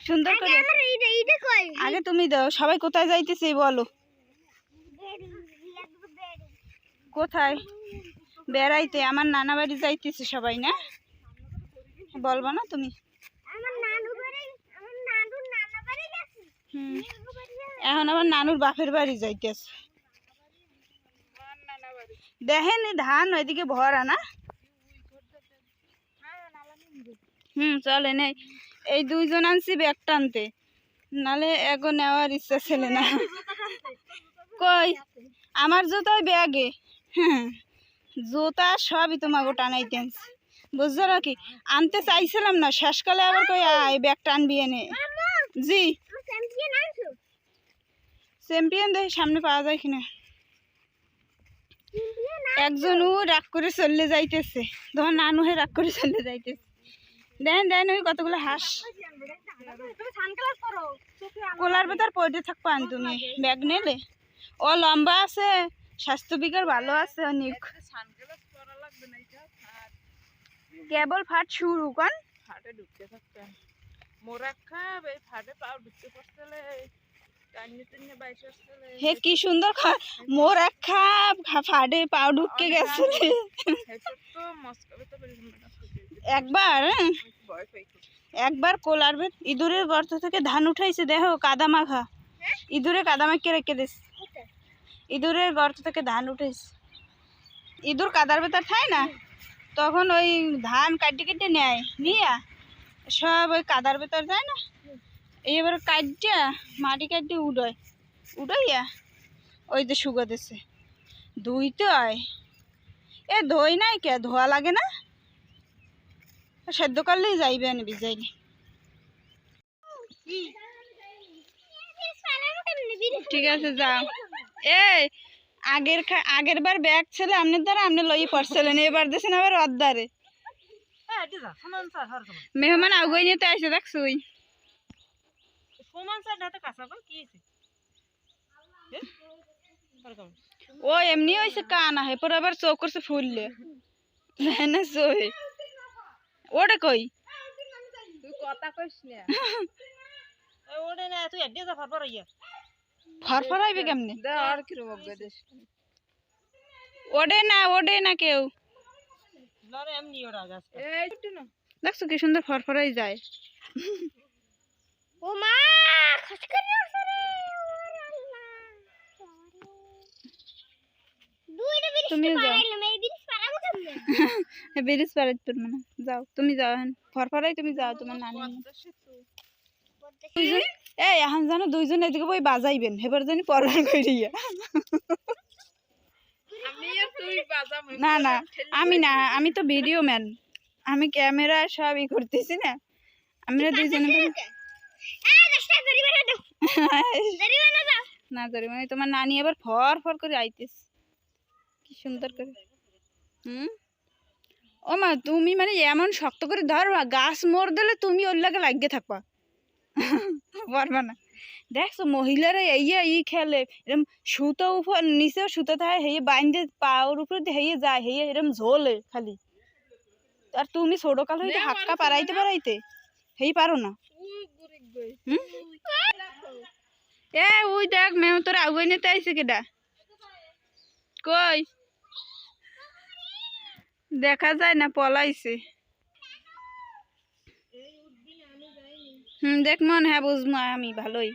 সুন্দর করে আগে তুমি দাও সবাই কোথায় যাইতেছে বলো। কোথায়? বেড়াইতে আমার নানা বাড়ি যাইতেছে সবাই না? বলবা না তুমি? হুম। এখন আমার নানুর বাপের বাড়ি যাইতেছে। দেখেন ধান ওইদিকে ভরা না? হুম চলে নেই এই দুইজন আনছি ব্যাগ টানতে। নালে এগো নেওয়ার ইচ্ছা ছিল না। কই? আমার জুতো ব্যাগে। হ্যাঁ জুতা সবই তোমাকে টানাইতে আনছি। বুঝছ নাকি আনতে চাইছিলাম না শেষকালে আবার কই, আয় ব্যাগ টানবি এনে। জি। চ্যাম্পিয়ন দেখি সামনে পাওয়া যায় কিনা? একজন ও রাগ করে চললে যাইতেছে। তোমার নানু হয়ে রাগ করে চললে যাইতেছে। দেন দেন ওই কতগুলো হাঁস। কোলার ভেতর পড়ে থাকব আন তুমি। ব্যাগ নেলে ও লম্বা আছে স্বাস্থ্য বিকার ভালো আছে অনেক। কেবল ফাট শুরু কন? ফাটে ঢুকতে থাকতাম মোরা খাব এই ফাটে পাও ঢুকতে পারছিলে টাইনে টাইনে বাইশ আসছিলে হে কি সুন্দর মোর এক খাপ ফাটে পাও ঢুকে গেছে একবার হ্যাঁ। একবার কোলার ভেত ইঁদুরের গর্ত থেকে ধান উঠাইছে, দেখো, কাদা মাখা। ইঁদুরে কাদা মাখিয়ে রেখে দিস ইঁদুরের গর্ত থেকে ধান উঠেছে ইঁদুর কাদার ভেতর খায় না? তখন ওই ধান কাটি কেটে নেয়, নিয়া, সব ওই কাদার ভেতর যায় না? এবার কাটিয়া মাটি কাটি উড়োয়। উড়াইয়া ওই তো শুগো দিছে। ধুইতে হয়। এ ধোই নাই কে? ধোয়া লাগে না? সেদ্ধ করলেই যাইবে আনি ভিজাইলে ঠিক আছে যাও। এই আগের খা- আগের বার ব্যাগ ছিল আপনার দ্বারা আপনি লই পড়ছিলেন এবার দিয়েছেন আবার অদ্দারে হ্যাঁ মেহমান আগুই নিতে আসে দেখছুই ও এমনি হয়েছে কান আহে পর আবার চোখ করছে ফুললে। না সোহে ওটা কই? তুই কথা কইস না। ওরে না তুই এড্ডে যা ফারফার ইয়া ফরফর আইবে কেমনে? দে আর কি রোগ দেশ। ওডে না ওডে না কেউ। লরে এমনি ওরা গাছ এই ছুটি না দেখছ কি সুন্দর ফরফরাই যায়। তুমিও যাও। বেরিস পারে পারবে না। যাও তুমি যাও এখন। ফরফরাই তুমি যাও তোমার নানি। দুইজন এই এখন জানো দুইজন এদিকে বই বাজাইবেন হেবার জানি পরবার করিয়া আমি আর তুই বাজাম না না আমি না আমি তো ভিডিও ম্যান আমি ক্যামেরা সব ই করতেছি না। আমরা দুইজনে না জানি মানে তোমার নানি আবার ফর ফর করে আইতেস কি সুন্দর করে। হুম? ও মা তুমি মানে এমন শক্ত করে ধরো গাছ মোর দিলে তুমি ওর লাগে লাগিয়ে থাকবা। পারবা না। দেখছ মহিলারা ইয়ে ই খেলে এরম সুতো উপর নিচেও সুতো থাকে হেয়ে বাইন্দে পাওয়ার উপর হেয়ে যায় হেয়ে এরম ঝোলে খালি। আর তুমি ছোট কাল হইতে হাক্কা পারাইতে পারাইতে হেই পারো না। এ ওই দেখ মেম তোর আগুয়ে নিতে আইছে কেডা? কই? দেখা যায় না পলাইছে। হুম দেখ মন হ্যাঁ বুঝব আমি ভালোই।